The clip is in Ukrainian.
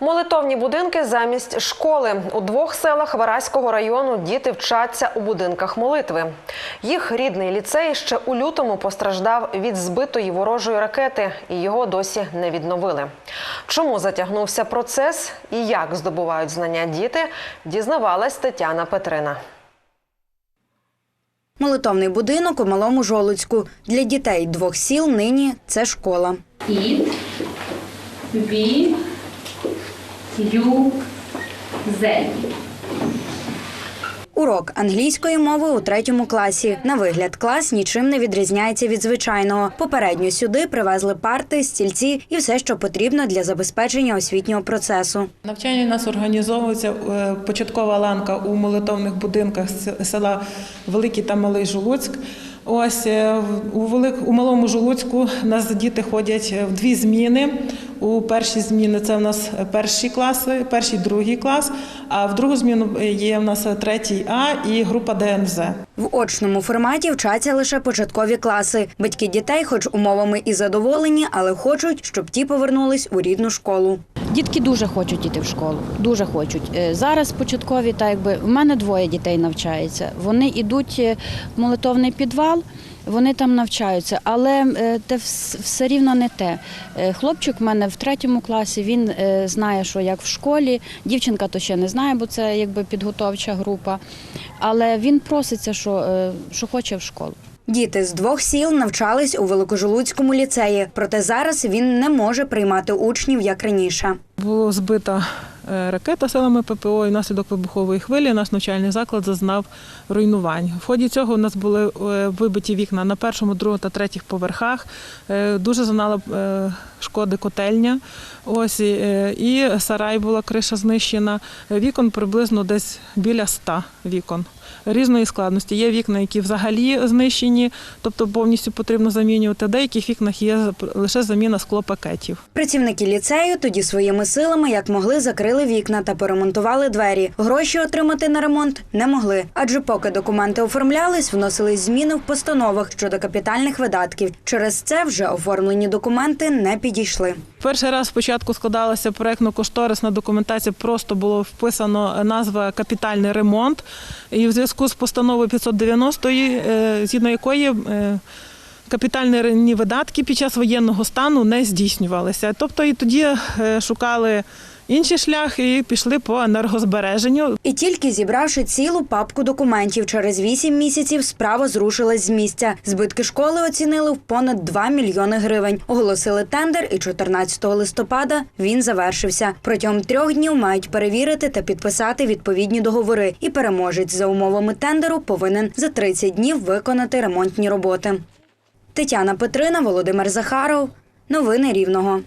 Молитовні будинки замість школи. У двох селах Вараського району діти вчаться у будинках молитви. Їх рідний ліцей ще у лютому постраждав від збитої ворожої ракети, і його досі не відновили. Чому затягнувся процес і як здобувають знання діти, дізнавалась Тетяна Петрина. Молитовний будинок у Малому Жолуцьку. Для дітей двох сіл нині це школа. Ід, ві, ю, зель. Урок англійської мови у третьому класі. На вигляд, клас нічим не відрізняється від звичайного. Попередньо сюди привезли парти, стільці і все, що потрібно для забезпечення освітнього процесу. Навчання у нас організовується е, початкова ланка у молитовних будинках села Великий та Малий Жулуцьк. Ось е, у велик у малому Жулуцьку у нас діти ходять в дві зміни. У перші зміни це в нас перші класи, перший другий клас. А в другу зміну є в нас третій А і група ДНЗ. В очному форматі вчаться лише початкові класи. Батьки дітей, хоч умовами і задоволені, але хочуть, щоб ті повернулись у рідну школу. Дітки дуже хочуть йти в школу, дуже хочуть. Е, Зараз початкові, так якби в мене двоє дітей навчається. Вони йдуть е, в молитовний підвал, вони там навчаються, але е, вс- все рівно не те. Е, Хлопчик в мене в третьому класі, він знає, що як в школі. Дівчинка то ще не знає, бо це якби підготовча група. Але він проситься, що, що хоче в школу. Діти з двох сіл навчались у Великожолуцькому ліцеї, проте зараз він не може приймати учнів як раніше. Було збита е, ракета силами ППО і внаслідок вибухової хвилі наш навчальний заклад зазнав руйнувань. В ході цього у нас були е, вибиті вікна на першому, другому та третіх поверхах. Е, Дуже зазнала е, шкоди котельня. Ось е, і сарай була криша знищена. Вікон приблизно десь біля ста вікон. Різної складності. Є вікна, які взагалі знищені, тобто повністю потрібно замінювати. В деяких вікнах є лише заміна склопакетів. Працівники ліцею тоді своїми силами як могли закрили вікна та поремонтували двері. Гроші отримати на ремонт не могли, адже поки документи оформлялись, вносились зміни в постановах щодо капітальних видатків. Через це вже оформлені документи не підійшли. Перший раз спочатку складалася проєктно-кошторисна документація, просто було вписано назва капітальний ремонт. І в зв'язку з постановою 590, е, згідно якої е, капітальні видатки під час воєнного стану не здійснювалися. Тобто і тоді е, шукали інший шлях і пішли по енергозбереженню. І тільки зібравши цілу папку документів, через вісім місяців справа зрушилась з місця. Збитки школи оцінили в понад 2 мільйони гривень. Оголосили тендер, і 14 листопада він завершився. Протягом трьох днів мають перевірити та підписати відповідні договори. І переможець за умовами тендеру повинен за 30 днів виконати ремонтні роботи. Тетяна Петрина, Володимир Захаров. Новини Рівного.